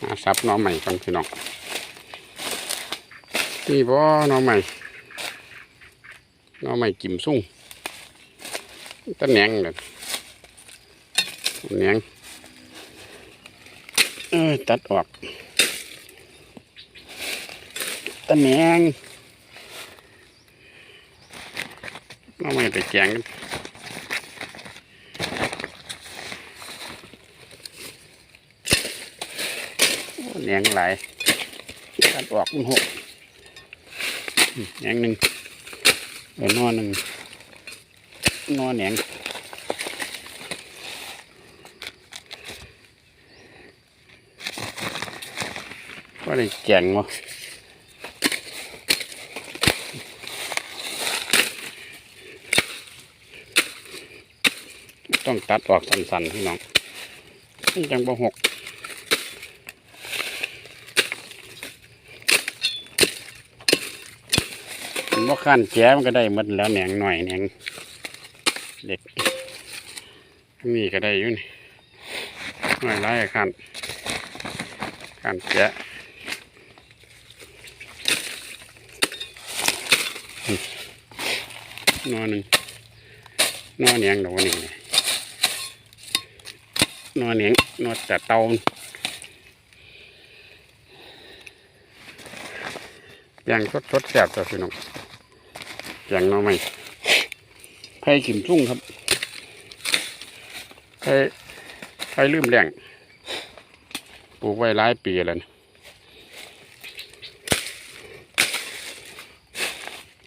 หาซับน้องใหม่กันพี่น้องนี่บ่น้องใหม่น้องใหม่กิมซุ่งตะแหนงเลยแหนงตัดออกตะแหนงน้องใหม่ไปแกงกัน แหนงหลายตัดออกมันหกแหนงหนึ่งเออนอหนึ่งนอแหนงว่าได้แกงวะต้องตัดออกสั้นๆพี่น้องมันจังบ่หก ว่าขั้นแจ้มก็ได้หมดแล้วแหนงหน่อยแหนงเด็กนี่ก็ได้อยู่นี่หน่อยไรขั้นขั้นแจ้อืมนอหนึ่งนอแหนงดอกนี่นอแหนงนอแต่เตาย่างสดสดๆแซ่บตัวพี่น้อง แกงหน่อไม้ไผ่ขิมชุ่งครับไผ่ไผ่ลืมแรงปลูกไว้หลายปีแล้วนะ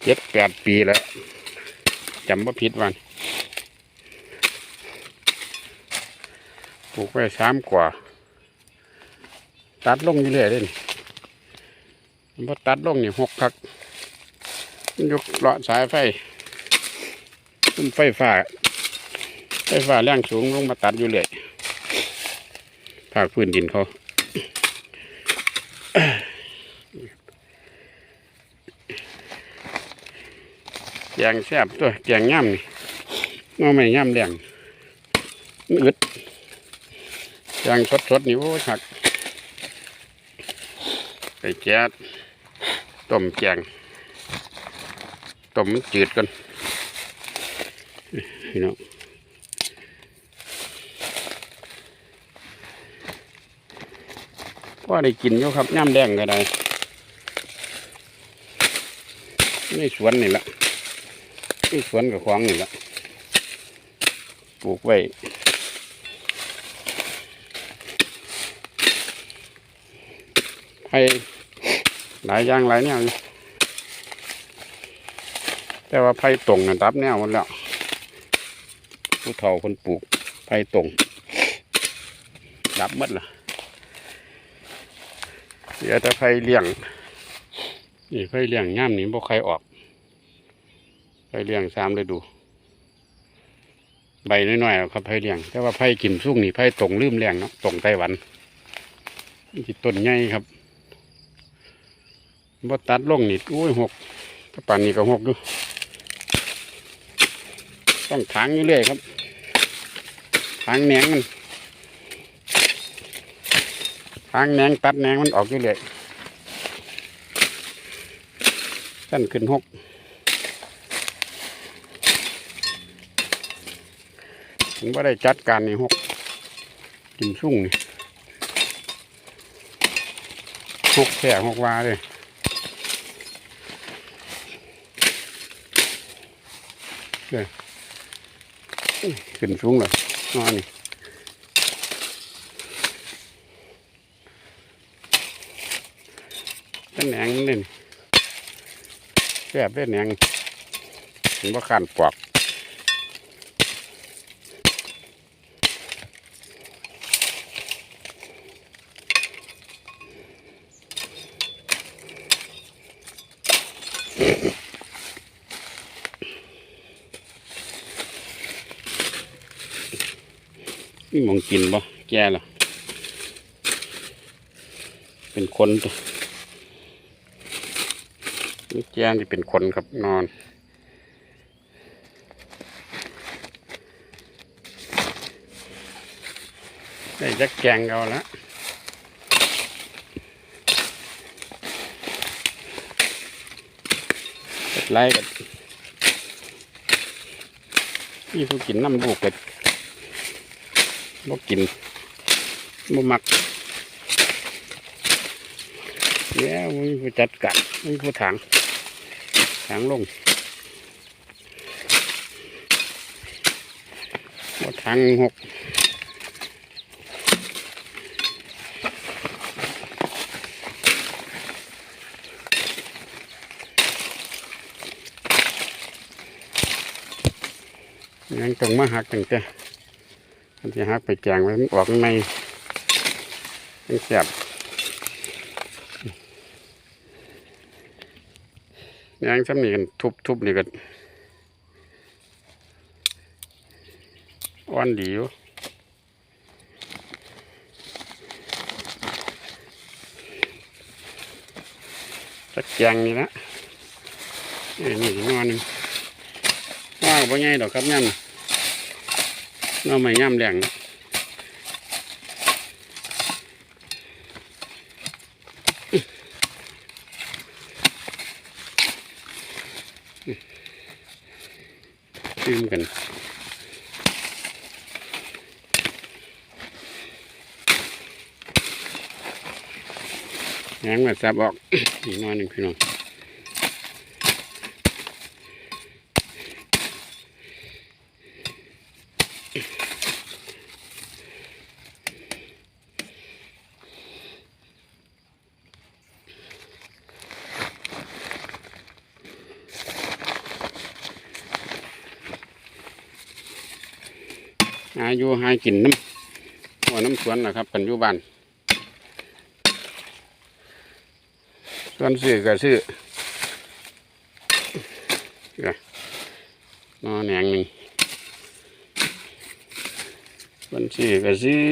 เจ็ดแปดปีแล้วจำว่าผิดวันปลูกไว้สามกว่า ตัดลงอยู่เรื่อยเลยนี่พอตัดลงนี่หกคัก ยกเลาะสายไฟขึ้นไฟฟ้า ไฟฟ้าแรงสูงลงมาตัดอยู่เลยภาคพื้นดินเขาแกงแซ่บตัวแกงย่ำนี่น้อไม่ย่ำแรงอึดแกงสดๆนี่โอ้ยหักไปแก๊สต้มแกง ต้มมันจืดกันพี่น้องว่าได้กินอยู่ครับย่ำแดงก็ได้นี่สวนนี่ละนี่สวนกับของนี่ละปลูกไว้ให้หลายอย่างหลายแนวอยู่ แต่ว่าไผ่ตรงนะดับแนวหมดแล้ว ผู้เฒ่าคนปลูกไผ่ตรงดับหมดละเหลือแต่ไผ่เลี้ยงนี่ไผ่เลี้ยงย่ามนี้บ่ใครออกไผ่เลี้ยงสามเลยดู ใบน้อยๆครับไผ่เลี้ยง แต่ว่าไผ่กิมซุ่งนี่ไผ่ตรงลืมเลี้ยงเนาะตรงไต้หวันนี่ต้นใหญ่ครับบ่ตัดลงนี่โอ้ยหกถ้าป่านนี้ก็หกอยู่ ต้องถางอยู่เรื่อยครับถางแหนงมันถางแหนงตัดแหนงมันออกอยู่เรื่อยสั้นขึ้นหกผมว่าได้จัดการในหกกินสุ่งนี่หกแฉหกวาเลยเลย ขึ้นสูงเลยนอนี่เป็นแหนงนี่นี่แซ่บเป็นแหนงเห็นว่าขันปอกีมองกินบ่แก่หรอเป็นคนนี่แก่นี่เป็นคนครับนอนได้จักแกงเอาแล้วไล่กันพี่ผู้กินน้ำบุกเป็ด บ่กินบ่มักแล้วมีผู้จัดการมีผู้ถางถางลงบ่ถางหกยังต้องมาหักตั้งแต่ มันจะหักไปแจงไว้มันออกข้างในมันแสบยังซ้ำนี่กันทุบทุบนี่กันอ่อนดีอยู่จักแจงนี่ละเอ้ยนี่นอนหนึงว้าวบ่ใหญ่ดอกครับย่ำ เราไม่ย่ำแรงลืมกันแหงมาซับออกอีกน้อยหนึ่งพี่น้อง อยู่หากินน้ำหัวน้ำสวนนะครับกันอยู่บ้านสวนซื้อก็ซื้อนี่ยนอแหนงหนึ่งสวนซื้อก็ซื้อ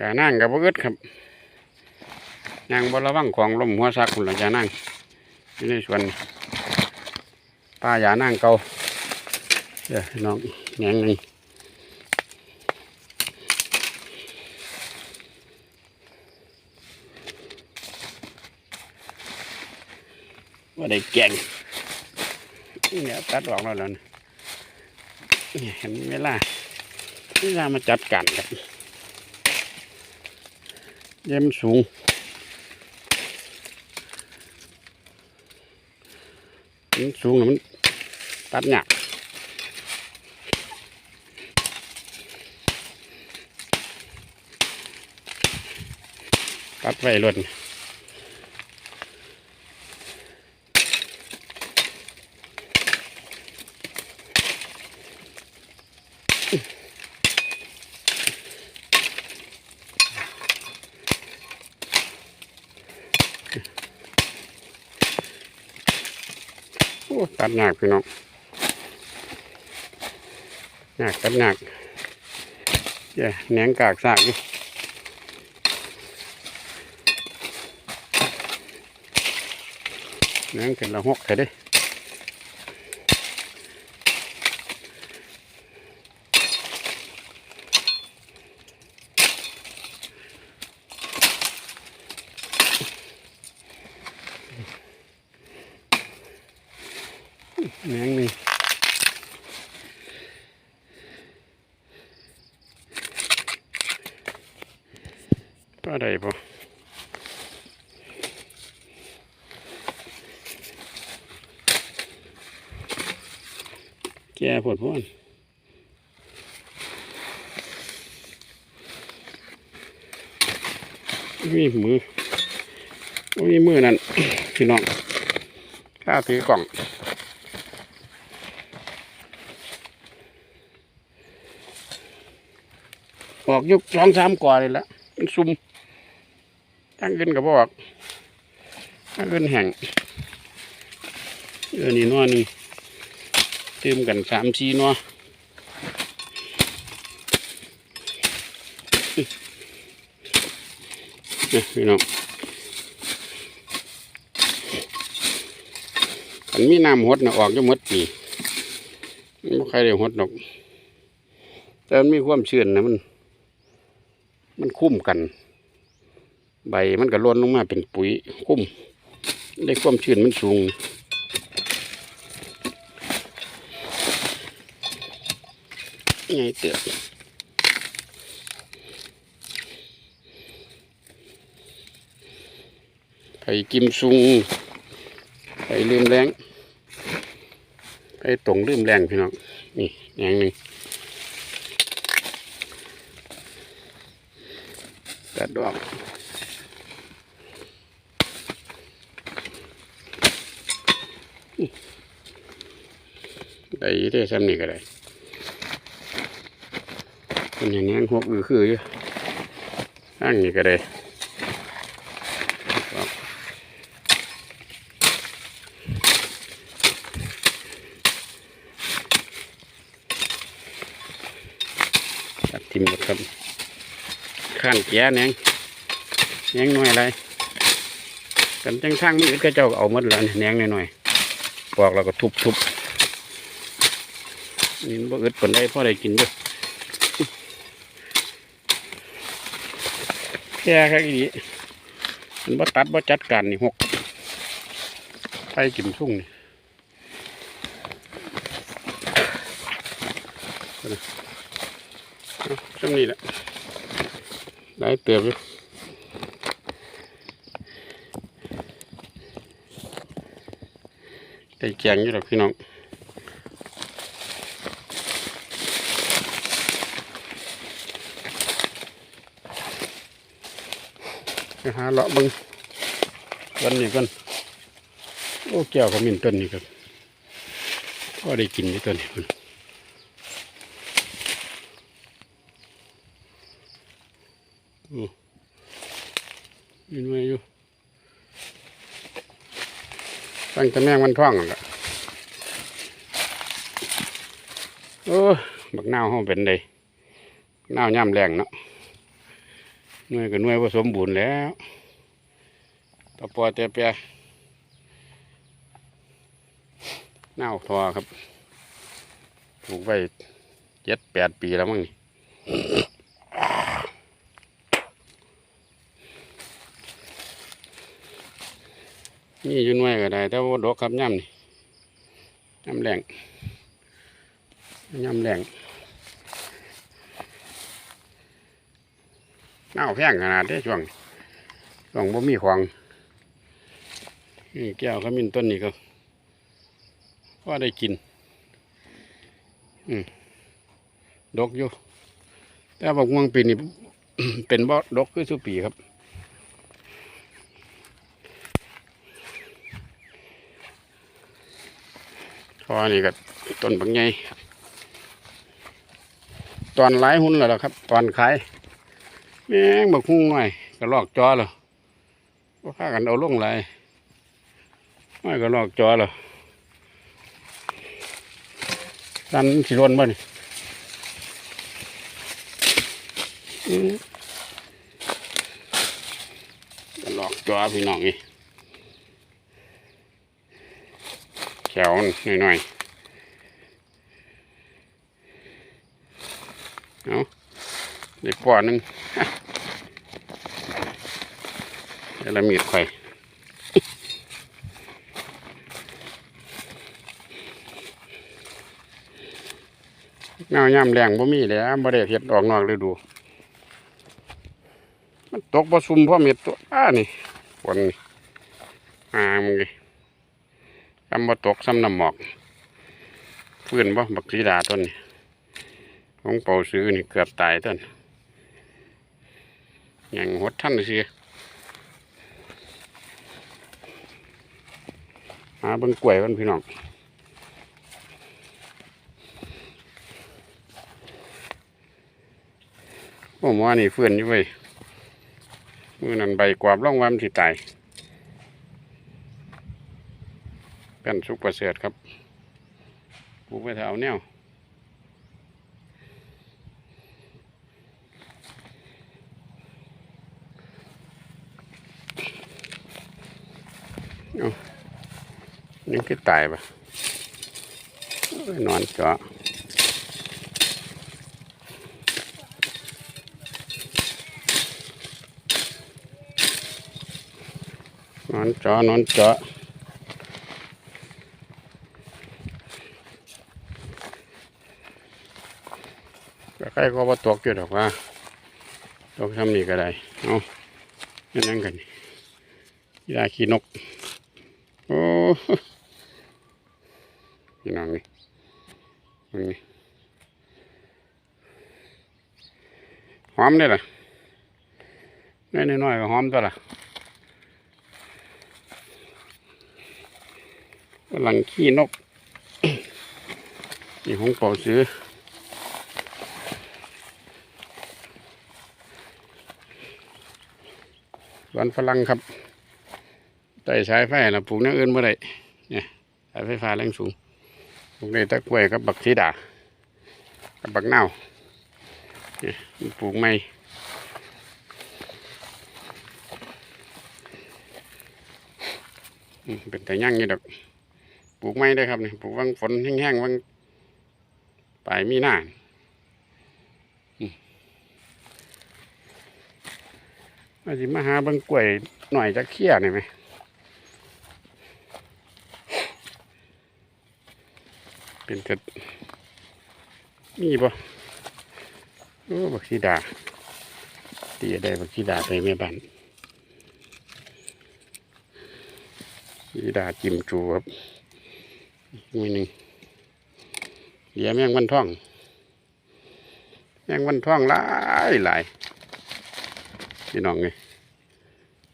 ยานั่งกับพวกึดครับยางบระวังของลมหัวซักคุณหลังยานั่งอยู่ในสวนป้ายานั่งเก่า เดี๋ยวน้องแหนงหนึ่งว่าได้แกงเนี่ยตัดออกแล้วล้วนะเนี่ยเห็นเวลาเวลามาจัดการครับเยี่ยมสูงมันสูงมันตัดหนัก ตัดไว้ล้วนตัดหนักพี่น้องหนักตัดหนักเย้แหนงกากสากอยู่ นั่งเป็นละหกเถอะเด้นั่งนี่ก็ได้ปะ แก่ปวดพ้นมีมือมีมือนั่นพี่น้องข้าถือกล่องออกยุกสองสามกว่าเลยละมันซุ่มตั้งขึ้นกับบอกตั้งขึ้นแห่งเออนี่นอนนี่ ติมกันสามสี่เนาะนี่พี่น้องอันมีน้ำหดนะออกจะหมดปีไม่ใครได้หดหรอก แต่มันมีความชื้นนะมัน มันคุ้มกัน ใบมันก็ล้นลงมาเป็นปุ๋ยคุ้มได้ความชื้นมันสูง ไงเตือบไผ่กิมซุงไผ่ลืมแรงไผ่ตรงลืมแรงพี่น้องนี่อย่างหนึ่งตัดดอกได้ได้ซ้ำนี่ก็ได้ เป็นอย่างนี้หกอือคืออยู่อันนี้ก็ได้ตัดทิมหมดครับข้านแก่แหนงแหนงหน่อยอะไรกันจังทางมีดก็เจ้าเอาหมดแล้วแหนงหน่อยๆปอกแล้วก็ทุบๆนี่มันบ่อึดปนใดพอได้กินด้อ แค่แค่อีนี้มันบ่ตัดบ่จัดการนี่หกไปกินชุ่งนี่เอาจังนี้แหละได้เติบอยู่ได้แกงอยู่หรอกพี่น้อง หาเลาะเบึงวันนี้กันโอ้แก้วก็มินต้นนี่ครับก็ได้กินที่ต้นนี้มันโอ้ยินไว้อยู่ตั้งแต่แมงมันท่องแหละโอ้บักนาวห้องเป็นไดนาวย่ำแรงเนาะ หน่วยก็หน่วยผสมบูรณ์แล้วตะปอเตะเปียเน่าทอครับปลูกไว้เจ็ดแปดปีแล้วมั้งนี่นี่ยู่น่วยก็ได้ แต่ว่าดกครับย่ำนี่ย่ำแรงย่ำแรง เน่าแพงขนาดนี้ช่วงช่วงบ่มีของนี่แก้วขมิ้นต้นนี้ก็ว่าได้กิน อืมดกอยู่ แต่บอกม่วงปีนี้เป็นบ่ดกคือสุปีครับพอนี่ก็ต้นบางไงตอนหลายหุ่นแล้วครับ ตอนขาย แม่งบักหุ้งหน่อยก็ลอกจอเหรอว่าพากันเอาลงไหลไม่ก็ลอกจอเหรอดันสิรนบ่นี่อื้อก็ลอกจอพี่น้องนี่แขวนหน่อยๆเอา เด็กปอหนึ่งเดี๋ยวเรามีดไข่แนวย่ำแรงบ่มีแล้วบ่ได้เฮ็ดออกนอกฤดู มันตกบ่ซุ่มพ่อเม็ดตัวอ้านี่ฝนอ่ามึงดิทำบ่ตกซ้ำน้ำหมอกฟื้นบ่บักสีดาต้นนี่ของเป่าซื้อนี่เกือบตายต้น อยังหดท่านสิหาเบิ่งกล้วยกันพี่น้องโอ้หมอนี่เฟื่อนอยู่เว้ยมือนั่นใบกวาบร่องวามสิตายเป็นสุกประเสริฐครับปลูกไว้แถวแนว ยังคือตายปะโอ้ยนอนเจาะนอนจอนอนเจาะก็ใครก็บ่ตกอยู่ดอกว่าตกทำนี่ก็ได้ เอานนั่งกันนี่ยาขี้นก พี่น้องนี่มึงนี่หอมได้ล่ะน้อยน้อยก็หอมตัวละกำลังขี้นก นี่ของเป่าซื้อสวนฝรั่งครับ ใต้สายไฟนะปลูกอย่างอื่นเมื่อไรเนี่ยสายไฟฟ้าแรงสูงปลูกได้ตะกล้วยกับบักสีดากับบักเน่าเนี่ยปลูกไม่เป็นแต่ย่างนี่ดอกปลูกไม่ได้ครับนี่ปลูกวังฝนแห้งๆวังปลายมีหน้าอืมว่าสิมาหาบังกล้วยหน่อยจะเคี่ยหน่อยไหม เป็นกระมีบ่โอ้บักสีดาตีได้บักสีดาไปแม่บ้านสีดาจิ้มจูครับมือหนึ่งเหลียแมงวันท่อง แมงวันท่องหลายหลายพี่น้องไง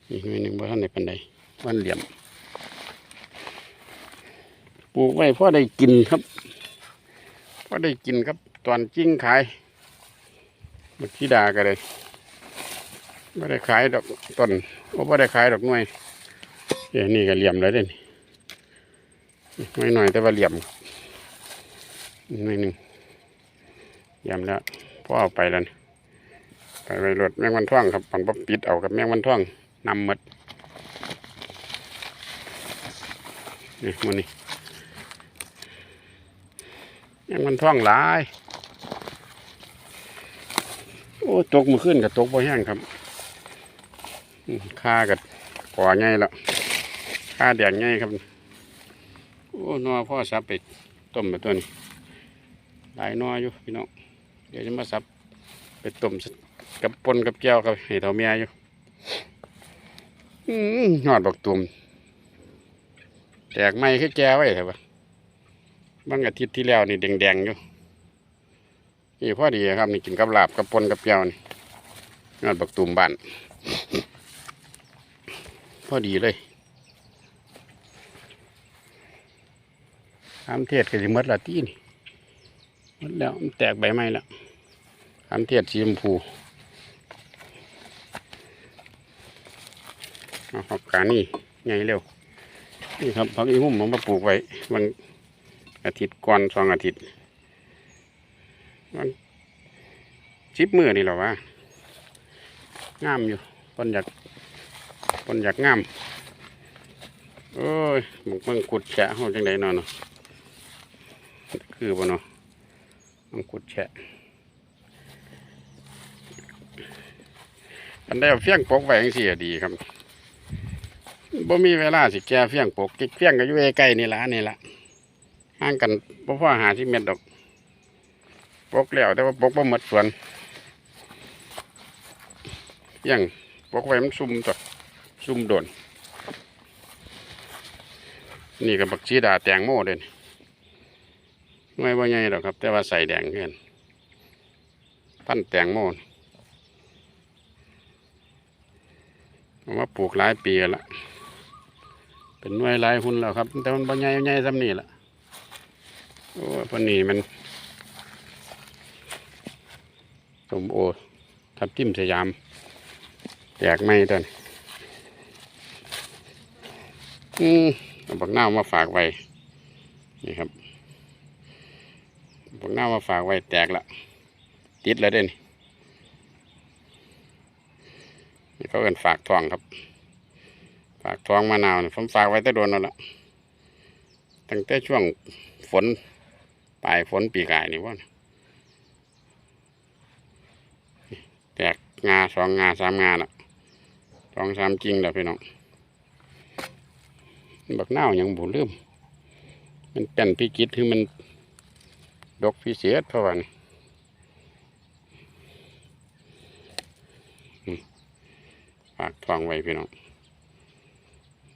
นี่มือหนึ่งบ่ท่านในปันใดวันเหลี่ยม ลูกไว้พอได้กินครับพอได้กินครับ ตอนจิ้งขายบักชีดาก็เลยไม่ได้ขายดอกต้นไม่ได้ขายดอกหน่วยเดี๋ยวนี่ก็เหลี่ยมเลยเด้นี่น้อยหน่อยแต่ว่าเหลี่ยมหน่อยหนึ่งเหลี่ยมแล้วพ่อเอาไปแล้วไปไปรถแมงวันท่องครับปังปั๊บปิดเอากับแมงวันท่องนำหมดนี่มันนี่ แมงวันท่องหลาย โอ้ตกมือขึ้นกับตกบ่แห้งครับค่ากับก่อไงแล้วค่าแดงไงครับ โอ้นอพ่อสับไปต้มไปตัวนี้หลายนออยู่พี่น้องเดี๋ยวจะมาสับไปต้มกับปนกับแก้วกับให้เท่าเมียอยู่หอดบักตุ่มแตกไม้คือแก้ไว้เถอะวะ บางอาทิตย์ที่แล้วนี่แดงๆอยู่นี่พอดีครับนี่กินกับลาบกับปนกับแก้วนี่หอดบักตุ่มบ้านพอดีเลยขามเทศก็สิหมดละตีนี่มดแล้วมันแตกใบไม้แล้วขามเทศสีชมพูเอาหอกกานี่ไงเร็วนี่ครับพักอีหุ่มผมมาปลูกไว้วัน อาทิตย์ก่อนสองอาทิตย์มันชิบมือนี่หรอวะงามอยู่ปนอยากปนอยากงามโอ้ยหมกมังกุดแฉะห้องจังไดนอนเนาะคือบ่เนาะมังคุดแฉะอันได้เอาเฟี้ยงปกไว้จังซี่ดีครับบ่มีเวลาสิแก่เฟี้ยงปกเฟี้ยงก็อยู่ใกล้นี่ละนี่ละ ห่างกันบ่พอหาที่เม็ดดอกปกแล้วแต่ว่าปกบ่หมดสวนเฟี้ยงปกไว้มันซุ่มตัวซุ่มโดน นี่ก็บักชีดาแตงโมเด่นไม่ว่าใหญ่หรอกครับ แต่ว่าใส่แดงเพื่อนพันแตงโมผมว่าปลูกหลายปีแล้วละเป็นหน่วยหลายหุ่นแล้วครับ แต่มันบ่ใหญ่ใหญ่ซ้ำนี่ละ โอ้ยปนนี้มันสมโอทับทิมสยาม แตกไม่ตอนอืมเอาบักหน้ามาฝากไว้ นี่ครับผมน่ามาฝากไว้แตกละติดแล้วเด่นนี่เขาเอินฝากทองครับ ฝากทองมะนาวนี่ผมฝากไว้แต่โดนแล้วละตั้งแต่ช่วงฝน ปลายฝนปีกายนี่ว่าแตกงาสองงาสามงาละสองสามจริงแล้วพี่น้องบักเนาวหยังบุลืมมันเป็นพิกิตคือมันดกพิเศษเพราะว่านี่ฝากทองไว้พี่น้อง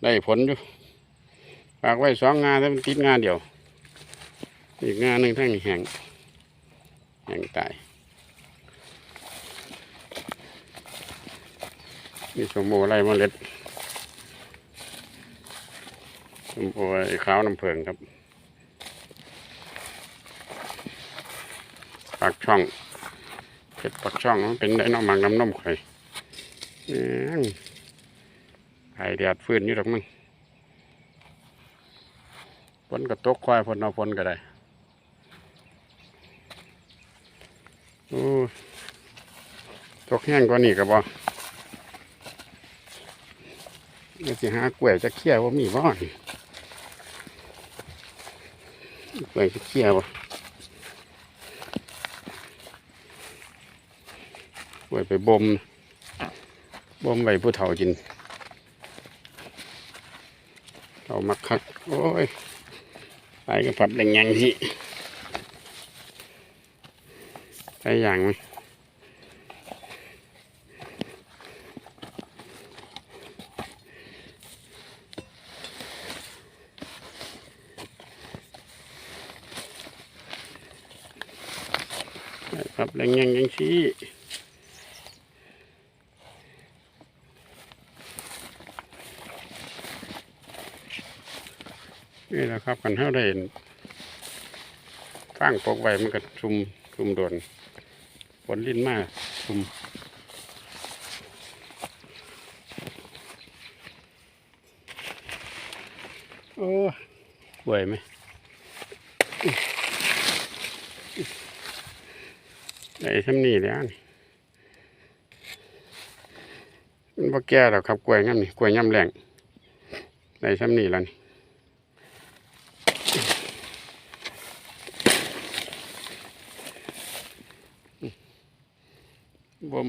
ได้ผลอยู่ฝากไว้สองงานแล้วมันติดงานเดียว อีกงานหนึ่งทั้งนี้แห้งแห้งตายนี่สมโอไรเมล็ดสมโอไอ้ขาวน้ำเพิงครับปากช่องเผ็ดปากช่องเป็นได้น้ำมันน้ำนมไข่อื้อไข่แดดฟื้นอยู่ดอกมึงฝนก็ตกควายฝนเอาฝนก็ได้ โอ้ตกแห้งกว่านี้ก็บ่เดี๋ยวสิหากล้วยจะเคี่ยวว่ามีบ่อนกล้วยจะเคี่ยวบ่กล้วยไปบ่มบ่มไว้ผู้เฒ่ากินเอามักคัก โอ้ยไปก็ผัดแรงยังที่ ไปอย่างไหมครับแรงยังยังชี้นี่แหละครับกันเท่าได้เห็นฟางปกไว้มันก็ชุมชุมโดน ฝนลิ้นมากชุมโอ้ป่วไหมได้ทำนี่แหล้วนี่มันบ่แก่แล้วครับกล้วยงั้นนี่กล้วยย่ำแรงได้ทำนี่แล้วนี่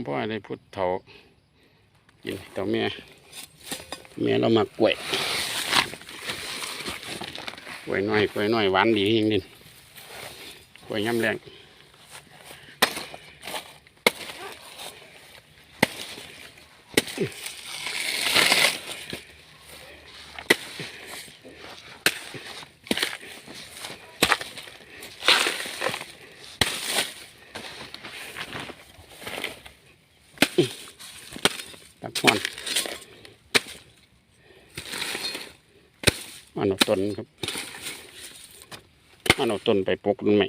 บ่มพ่อได้พุทธเถากินเต่าแม่แม่เรามากล้วยกล้วยน้อยกล้วยน้อยหวานดีจริงดิกล้วยย่ำแรง ตัดหอนอันเอาต้นครับอันเอาต้นไปปลูกต้นไหม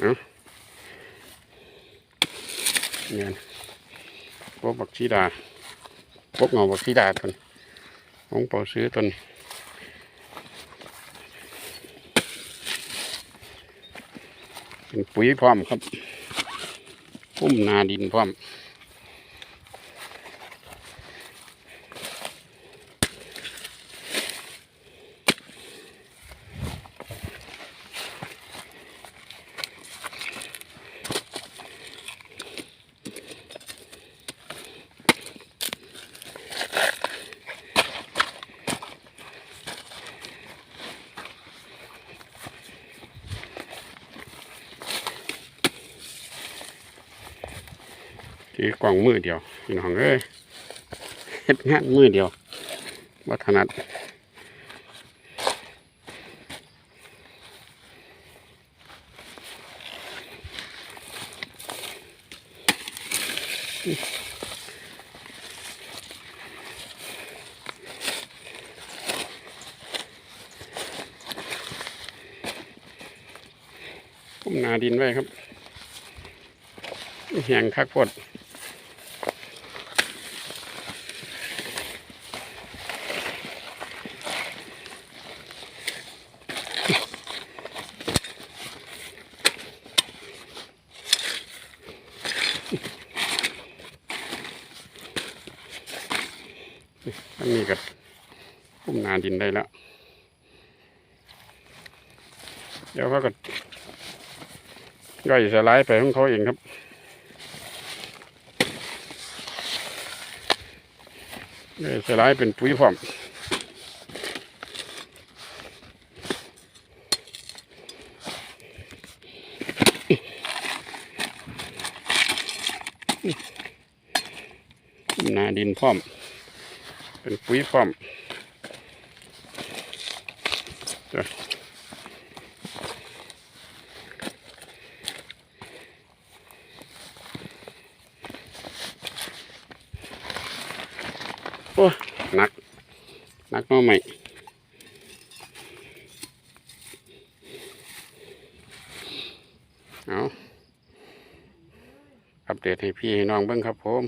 เอาเนี่ย ขี้ดาพวกเงาบักชีดาตนของเป่าซื้อตนเป็นปุ๋ยพร้อมครับพุ่มนาดินพร้อม มือเดียวพี่น้องเอ้ยเฮ็ดงานมือเดียววัฒนัดพุ่มนาดินไว้ครับแหงคักพด น อันนี้ก็พุ่มนา ดินได้แล้ว เดี๋ยวเขาก็ย่อยสลายไปของเขาเองครับ ย่อยสลายเป็นปุ๋ยพร้อมนาดินพร้อม เป็นปุ๋ยพร้อม โอ้หนักหนักเน้อใหม่เอาอัปเดตให้พี่ให้น้องเบิ่งครับผม